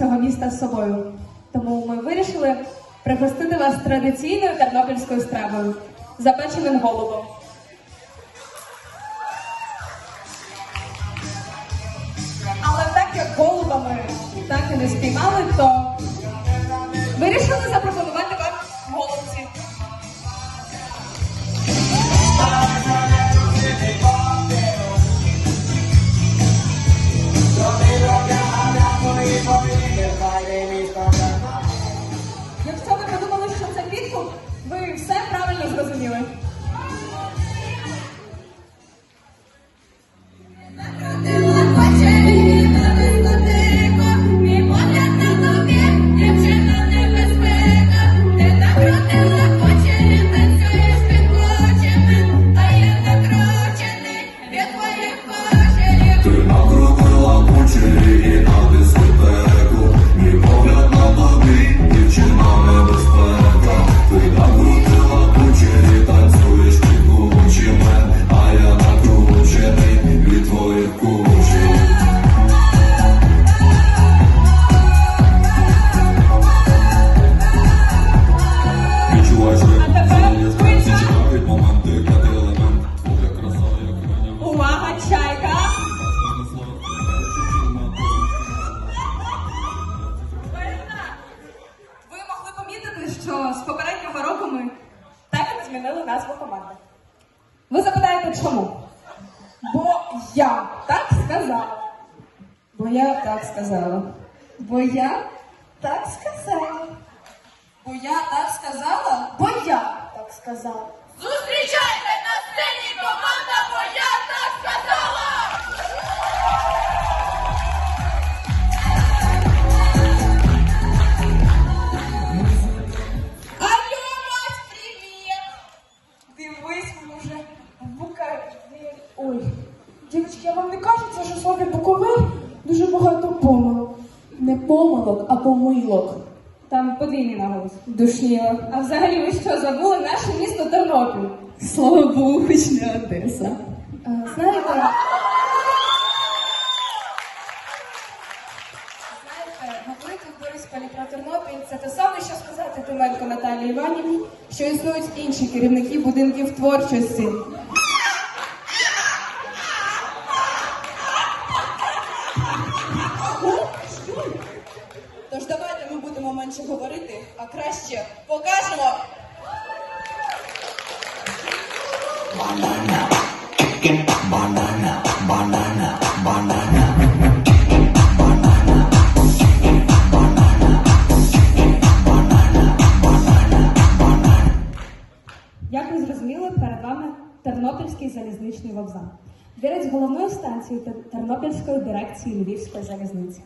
цього міста з собою. Тому ми вирішили пригостити вас традиційною тернопільською стравою запеченим голубом. Але так як голуба ми так і не спіймали, то вирішили запропонувати що з попереднього року ми так і не змінили назву команди. Ви запитаєте, чому? Бо я так сказала. Бо я так сказала. Бо я так сказала. Бо я так сказала. Бо я так сказала. Зустрічайте слові буковель дуже багато помилок? Не помилок, а помилок. Там подвійний наголос. Душніло. А взагалі ви що, забули наше місто Тернопіль? Слава Богу, хоч не Одеса. Знаєте, Знаєте, говорити в Борисполі про Тернопіль це те саме, що сказати Тименко Наталії Іванівні, що існують інші керівники будинків творчості. Як ви зрозуміли, перед вами Тернопільський залізничний вокзал. Дворець головної станції Тер- Тернопільської дирекції Львівської залізниці.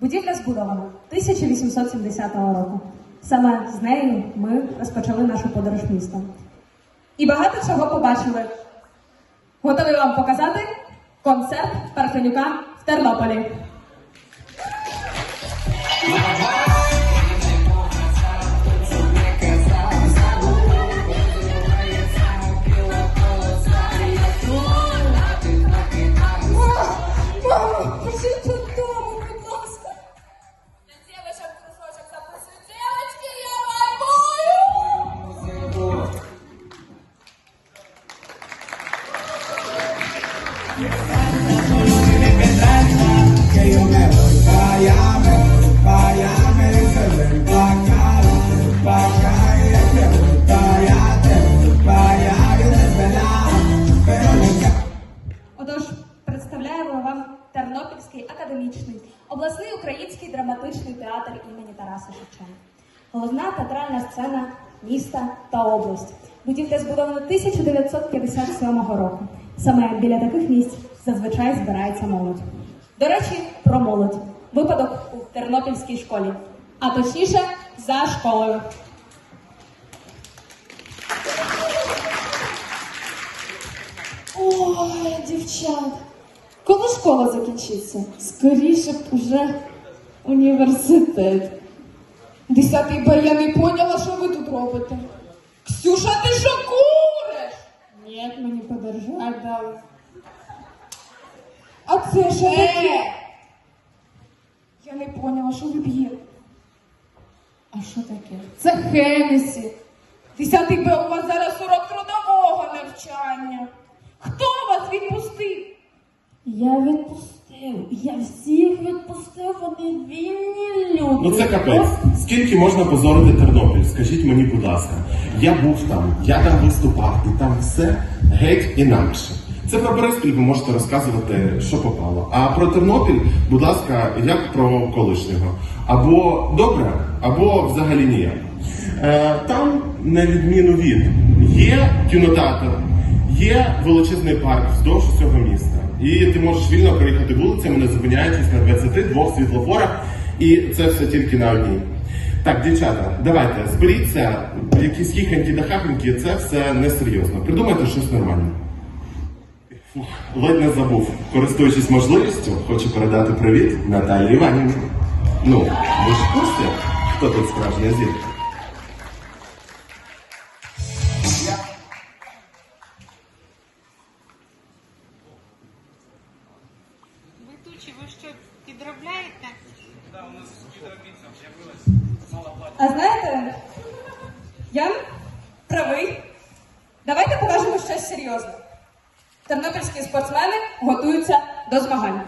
Будівля збудована 1870 року. Саме з нею ми розпочали нашу подорож містом. І багато чого побачили. Готові вам показати концерт Парфенюка в Тернополі. Театр імені Тараса Шевченка. Головна театральна сцена міста та області. Будівля збудована 1957 року. Саме біля таких місць зазвичай збирається молодь. До речі, про молодь. Випадок у Тернопільській школі, а точніше за школою. Ой, дівчат, коли школа закінчиться? Скоріше б уже університет. Десятий Б, я не поняла, що ви тут робите. Ксюша, ти що куриш? Ні, мені подержать дали. А це що таке? Я не поняла, що ви п'єте. А що таке? Це Хенесі. Десятий Б, у вас зараз урок трудового навчання. Хто вас відпустив? Я відпустив. Я всіх відпустив, вони вільні люди. Ну це капець. Скільки можна позорити Тернопіль? Скажіть мені, будь ласка. Я був там, я там виступав, і там все геть інакше. Це про Бориспіль ви можете розказувати, що попало. А про Тернопіль, будь ласка, як про колишнього. Або добре, або взагалі ніяк. Е, там, на відміну від, є кінотеатр, є величезний парк вздовж усього міста. І ти можеш вільно проїхати вулицями, не зупиняючись на 22 світлофорах, і це все тільки на одній. Так, дівчата, давайте, зберіться, якісь хіханькі да хаханькі, це все несерйозно. Придумайте щось нормальне. Фух, ледь не забув. Користуючись можливістю, хочу передати привіт Наталії Іванівні. Ну, ви ж в курсі, хто тут справжня зірка? Підробляєте? А знаєте, я правий. Давайте покажемо щось серйозне. Тернопільські спортсмени готуються до змагань.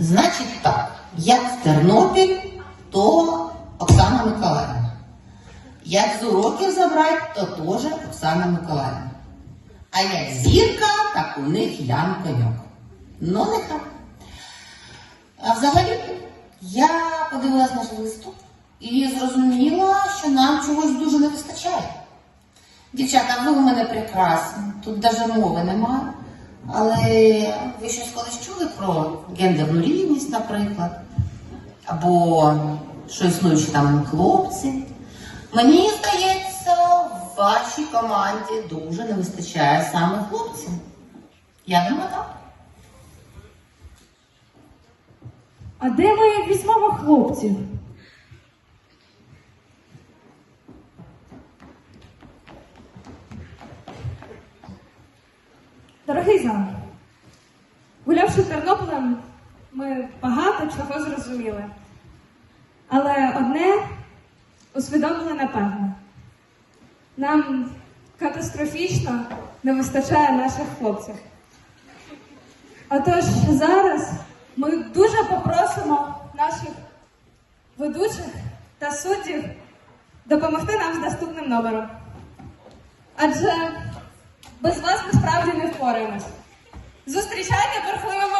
Значить так, як Тернопіль, то Оксана Миколаївна. Як з уроків забрати, то теж Оксана Миколаївна. А як зірка, так у них Ян Коньок. Ну, нехай. А взагалі, я подивилась наш виступ і зрозуміла, що нам чогось дуже не вистачає. Дівчата, ви у мене прекрасні, тут навіть мови немає. Але ви щось колись чули про гендерну рівність, наприклад? Або що існуючі там хлопці? Мені здається, в вашій команді дуже не вистачає саме хлопців. Я думаю, так. А де ми візьмемо хлопців? Дорогий зам, гулявши Тернополем, ми багато чого зрозуміли. Але одне усвідомили напевно. Нам катастрофічно не вистачає наших хлопців. Отож, зараз ми дуже попросимо наших ведучих та суддів допомогти нам з наступним номером. Адже без вас ми справді не впораємось. Зустрічайте бурхливими